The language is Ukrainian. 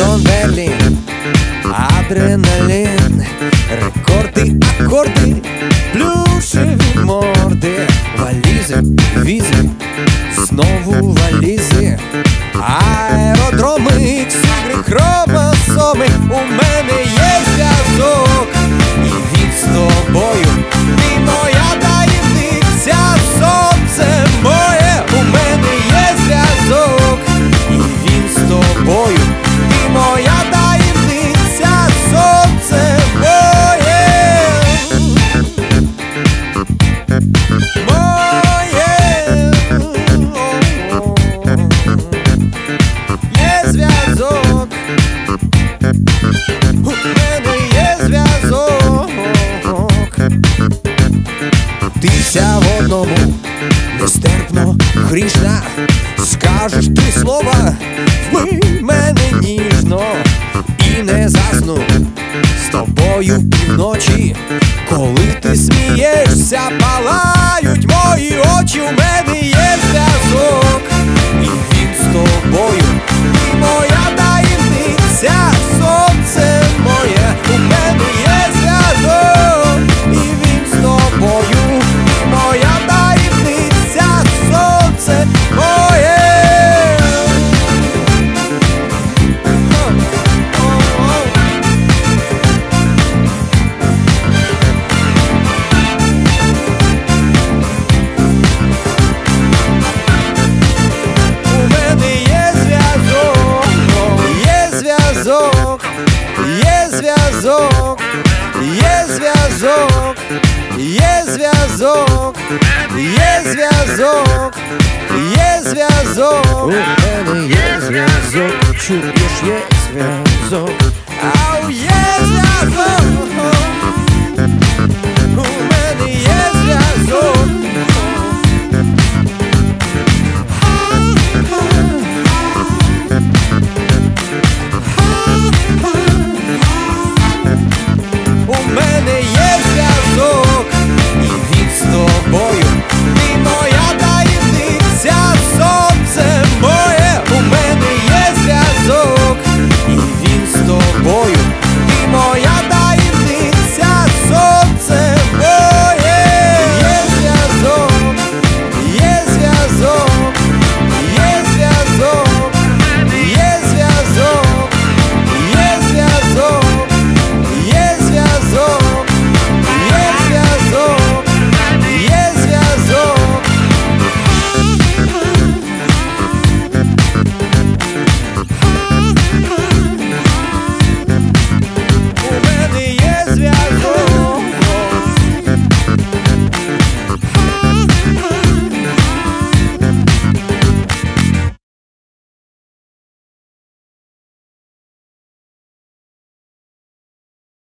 Лондон, Берлін, адреналін, рекорди, акорди, плюшеві морди, валізи, візи, знову валізи, аеродроми, цігри, хромосоми, у мене є зв'язок, і він з тобою, одному, нестерпно грішна, скажеш три слова, вбий мене ніжно і не засну. З тобою півночі, коли ти смієшся, палають мої очі, у мене є зв'язок, зв'язок, є зв'язок, є зв'язок, є зв'язок, є зв'язок. У мене є зв'язок, чуєш, є зв'язок. Ау, є зв'язок.